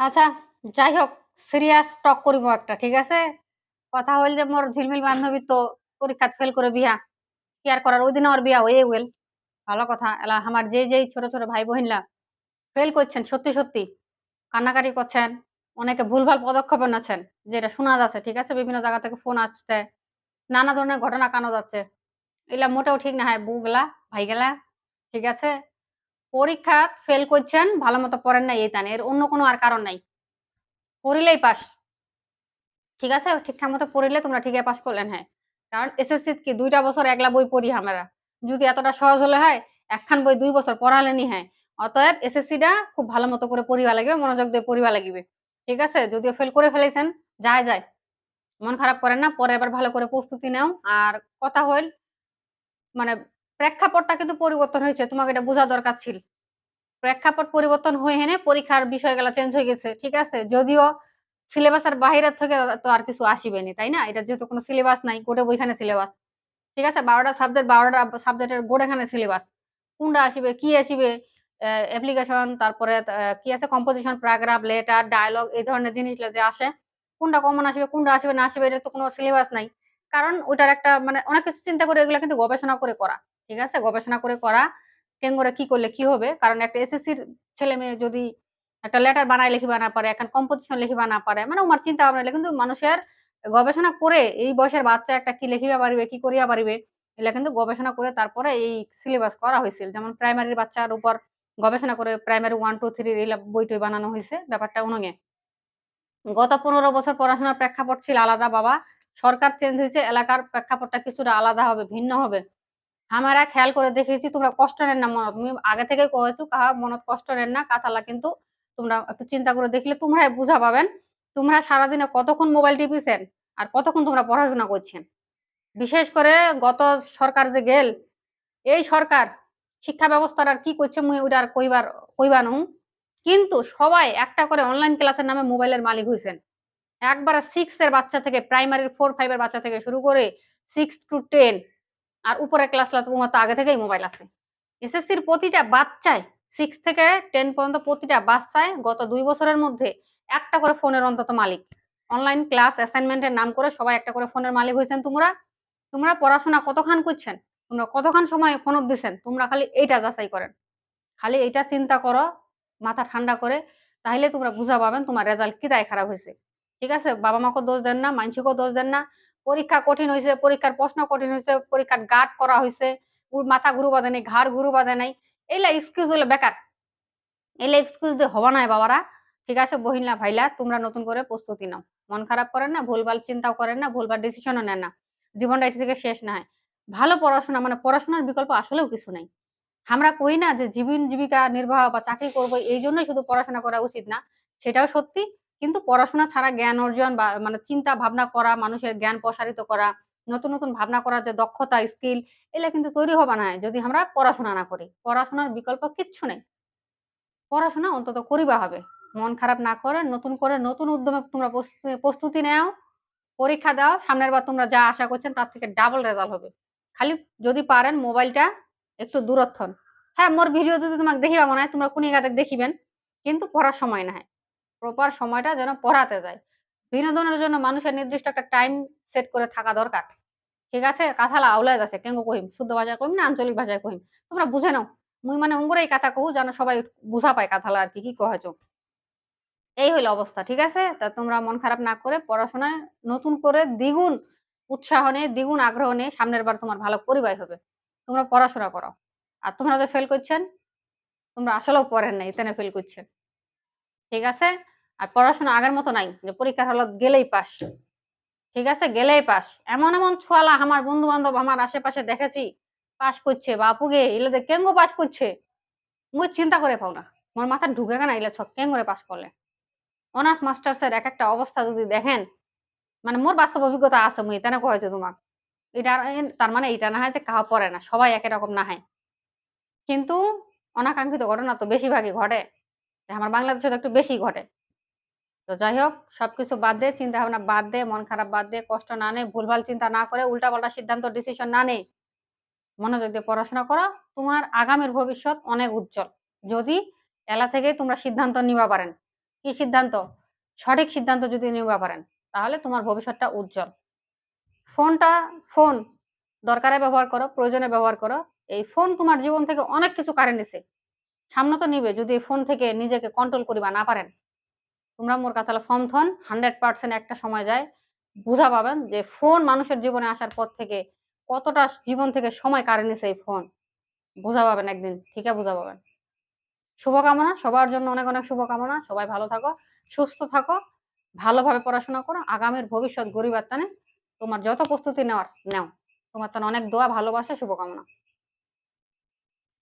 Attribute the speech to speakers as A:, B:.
A: আচ্ছা যাই হোক সিরিয়াস টক করিব একটা, ঠিক আছে? কথা হইল যে মোর ঝিলমিল বান্ধবী তো পরীক্ষা ফেল করে বিয়া। কি আর করার? ওই দিন আমার বিয়া হয়ে গেল। ভালো কথা, এলা আমার যে যেই ছোট ছোট ভাই বোনলা ফেল করছেন, সত্যি সত্যি কান্নাকাটি করছেন, অনেকে ভুলভাল পদক্ষেপ নিচ্ছেন যেটা শোনা যাচ্ছে, ঠিক আছে? বিভিন্ন জায়গা থেকে ফোন আসছে, নানা ধরনের ঘটনা কানো যাচ্ছে। এগুলা মোটেও ঠিক না হয় বউ গেলা ভাই গেলা ঠিক আছে? পরীক্ষা ফেল করছেন, ভালো মতো পড়েন নাই, এই তানে এর অন্য কোনো আর কারণ নাই। পড়িলেই পাস। ঠিক আছে? ঠিকঠাক মতো পড়িলে তোমরা ঠিকই পাস করলেন হ্যাঁ। কারণ এসএসসি কি দুইটা বছর একলা বই পড়ি আমরা? যদি এতটা সহজ হলে হয়, একখান বই দুই বছর পড়ালেনি হ্যাঁ। অতএব এসএসসিটা খুব ভালো মতো করে পড়িবা লাগবে, মনোযোগ দিয়ে পড়িবা লাগবে। ঠিক আছে? যদিও ফেল করে ফেলেছেন, যায় যায়। মন খারাপ করেন না, পরে এবার ভালো করে প্রস্তুতি নাও। আর কথা হইল মানে প্রেক্ষাপটটা কিন্তু পরিবর্তন হয়েছে, তোমাকে এটা বোঝা দরকার ছিল। প্রেক্ষাপট পরিবর্তন হয়ে হেনে পরীক্ষার বিষয়গুলো চেঞ্জ হয়ে গেছে, ঠিক আছে? যদিও সিলেবাসের বাহিরের থেকে তো আর কিছু আসিবেনি, তাই না? এটা যেহেতু কোনো সিলেবাস নাই গোটে বইখানে সিলেবাস ঠিক আছে? বারোটা সাবজেক্ট বারোটা সাবজেক্টের গোটেখানে সিলেবাস কোনটা আসিবে, কি আসিবে অ্যাপ্লিকেশন তারপরে কি আছে কম্পোজিশন প্যারাগ্রাফ লেটার ডায়লগ এই ধরনের জিনিস যে আসে, কোনটা কমন আসবে, কোনটা আসবে, না আসবে, এটা তো কোনো সিলেবাস নাই। কারণ ওটার একটা মানে অনেক কিছু চিন্তা করে এগুলো কিন্তু গবেষণা করে করা ঠিক আছে? গবেষণা করে করা। কেন করে কি করলে কি হবে? কারণ একটা এসএসসির ছেলে মেয়ে যদি একটা লেটার বানায় লিখিবা না পারে এখন কম্পোজিশন লিখিবা না পারে মানে আমার চিন্তা ভাবনা কিন্তু মানুষের গবেষণা করে এই বয়সের বাচ্চা একটা কি লিখিবা পারিবে, কি করিয়া পারিবে, এগুলা কিন্তু গবেষণা করে তারপরে এই সিলেবাস করা হয়েছিল। যেমন প্রাইমারির বাচ্চার উপর গবেষণা করে প্রাইমারি ওয়ান টু থ্রি এই বইটই বানানো হয়েছে ব্যাপারটা অনুগে গত পনেরো বছর পড়াশোনার প্রেক্ষাপট ছিল আলাদা, বাবা। সরকার চেঞ্জ হয়েছে, এলাকার প্রেক্ষাপটটা কিছুটা আলাদা হবে, ভিন্ন হবে। আমরা খেয়াল করে দেখেছি, তোমরা কষ্ট নেন না মনত। আগে থেকে কয়েছো, কাহা মনত কষ্ট নেন না, কাতালা কিন্তু তোমরা একটু চিন্তা করে দেখলে তোমরা বুঝা পাবেন। তোমরা সারাদিনে কতক্ষণ মোবাইল টিপিছেন আর কতক্ষণ তোমরা পড়াশোনা করছেন? বিশেষ করে গত সরকার যে গেল, এই সরকার শিক্ষা ব্যবস্থার আর কি করছে মুই ওটা আর কইবার, কইবা নু কিন্তু সবাই একটা করে অনলাইন ক্লাসের নামে মোবাইলের মালিক হয়েছেন একবার সিক্স এর বাচ্চা থেকে প্রাইমারির ফোর ফাইভ এর বাচ্চা থেকে শুরু করে সিক্স টু টেন আর উপরে ক্লাস তোমার তো আগে থেকেই মোবাইল আছে। এসএসসির প্রতিটা বাচ্চায় সিক্স থেকে টেন পর্যন্ত প্রতিটা বাচ্চায় গত দুই বছরের মধ্যে একটা করে ফোনের অন্তত মালিক। অনলাইন ক্লাস অ্যাসাইনমেন্টের নাম করে সবাই একটা করে ফোনের মালিক হয়েছেন তোমরা। তোমরা পড়াশোনা কতক্ষণ করছেন? তোমরা কতক্ষণ সময় ফোন দিচ্ছেন তোমরা খালি এইটা যাচাই করেন। খালি এইটা চিন্তা করো, মাথা ঠান্ডা করে তাহলে তোমরা বুঝা পাবেন তোমার রেজাল্ট কি তাই খারাপ হয়েছে। ঠিক আছে? বাবা মাকেও দোষ দেন না, মানসিকও দোষ দেন না। পরীক্ষা কঠিন হয়েছে পরীক্ষার প্রশ্ন কঠিন হয়েছে পরীক্ষার গার্ড করা হয়েছে মাথা ঘুরু বাঁধে নাই, ঘাড় ঘুরু বাঁধে নাই। এইলা এক্সকিউজ হলে বেকার। এলে এক্সকিউজ দিয়ে হবা নাই বাবারা। ঠিক আছে, বহিলা ভাইলা, তোমরা নতুন করে প্রস্তুতি নাও। মন খারাপ করেন না, ভুলভাল চিন্তাও করেন না, ভুলভাল ডিসিশনও নেন না। জীবনটা এটি থেকে শেষ না হয়। ভালো পড়াশোনা মানে পড়াশোনার বিকল্প আসলেও কিছু নাই। আমরা কই না যে জীবন জীবিকা নির্বাহ বা চাকরি করব, এই জন্যই শুধু পড়াশোনা করা উচিত না। সেটাও সত্যি। কিন্তু পড়াশোনা ছাড়া জ্ঞান অর্জন বা মানে চিন্তা ভাবনা করা, মানুষের জ্ঞান প্রসারিত করা, নতুন নতুন ভাবনা করার যে দক্ষতা স্কিল এগুলা কিন্তু তৈরি হবে না যদি আমরা পড়াশোনা না করি। পড়াশোনার বিকল্প কিচ্ছু নেই। পড়াশোনা অন্তত করিবা হবে। মন খারাপ না করে, নতুন করে, নতুন উদ্যমে তোমরা প্রস্তুতি নাও, পরীক্ষা দাও, সামনের বার তোমরা যা আশা করছেন তার থেকে ডাবল রেজাল্ট হবে। খালি যদি পারেন মোবাইলটা একটু দূরত্ব। হ্যাঁ মোর ভিডিও যদি তোমাকে দেখিবা মনে হয়, তোমরা কোনি গাতে দেখিবেন, কিন্তু পড়ার সময় না হয় প্রপার সময়টা যেন পড়াতে যায়। বিনোদনের জন্য মানুষের নির্দিষ্ট একটা টাইম সেট করে থাকা দরকার। ঠিক আছে? কাঁথালা আউলায় আছে কেন কহিম? শুদ্ধ ভাষায় কহিম না আঞ্চলিক ভাষায় কহিম? তোমরা বুঝে নাও। মুই মানে অঙ্গরেই কথা কহু যেন সবাই বুঝা পায় কাঁথালা আর কি। কি কহেছ এই হইল অবস্থা। ঠিক আছে? তা তোমরা মন খারাপ না করে পড়াশোনায় নতুন করে দ্বিগুণ উৎসাহ নিয়ে, দ্বিগুণ আগ্রহ নিয়ে সামনের বার তোমার ভালো পরিবার হবে। তোমরা পড়াশোনা করো। আর তোমরা যে ফেল করছেন, তোমরা আসলেও পড়েন নাই তেনে ফেল করছেন। ঠিক আছে? আর পড়াশোনা আগের মতো নাই, যে পরীক্ষার হলত গেলেই পাস। ঠিক আছে? গেলেই পাস। এমন এমন ছোয়ালা আমার বন্ধু বান্ধব আমার আশেপাশে দেখেছি, পাস করছে। বাপুগে এলে কেঙ্গো পাস করছে? মুই চিন্তা করে পাও না। মোর মাথা ঢুকে কেনা এলে ছক করে পাস করলে? অনার্স, মাস্টার্সের এক একটা অবস্থা যদি দেখেন মানে মোর বাস্তব অভিজ্ঞতা আছে, মুই তেনে কয়েছে তোমাক। এটা তার মানে এটা না হয় যে কাহা পড়ে না, সবাই একই রকম না হয়। কিন্তু অনাকাঙ্ক্ষিত ঘটনা তো বেশিরভাগই ঘটে। আমার বাংলাদেশে তো একটু বেশি ঘটে। তো যাই হোক সবকিছু বাদ দিয়ে চিন্তা ভাবনা বাদ দিয়ে, মন খারাপ বাদ দিয়ে, কষ্ট না নেই ভুলভাল চিন্তা না করে উল্টা পাল্টা সিদ্ধান্ত ডিসিশন না নেই মনোযোগ দিয়ে পড়াশোনা করো। তোমার আগামীর ভবিষ্যৎ অনেক উজ্জ্বল। যদি এলা থেকে তোমরা সিদ্ধান্ত নিবা পারেন। কি সিদ্ধান্ত? সঠিক সিদ্ধান্ত যদি নিতে পারেন, তাহলে তোমার ভবিষ্যৎটা উজ্জ্বল। ফোনটা, ফোন দরকারে ব্যবহার করো, প্রয়োজনে ব্যবহার করো। এই ফোন তোমার জীবন থেকে অনেক কিছু কারে নিছে সামনে তো নিবে, যদি ফোন থেকে নিজেকে কন্ট্রোল করিবা না পারেন। তোমরা মোর কথা ফর্ম থন হান্ড্রেড পার্সেন্ট একটা সময় যায়, বুঝা পাবেন যে ফোন মানুষের জীবনে আসার পর থেকে কতটা জীবন থেকে সময় কারে নিছে এই ফোন বুঝা পাবেন একদিন, ঠিকই বুঝা পাবেন। শুভকামনা, সবার জন্য অনেক অনেক শুভকামনা, সবাই ভালো থাকো, সুস্থ থাকো, ভালোভাবে পড়াশোনা করো, আগামীর ভবিষ্যৎ গরিবার টানে তোমার যত প্রস্তুতি নেওয়ার, নাও। তোমার তো অনেক দোয়া, ভালোবাসা, শুভকামনা।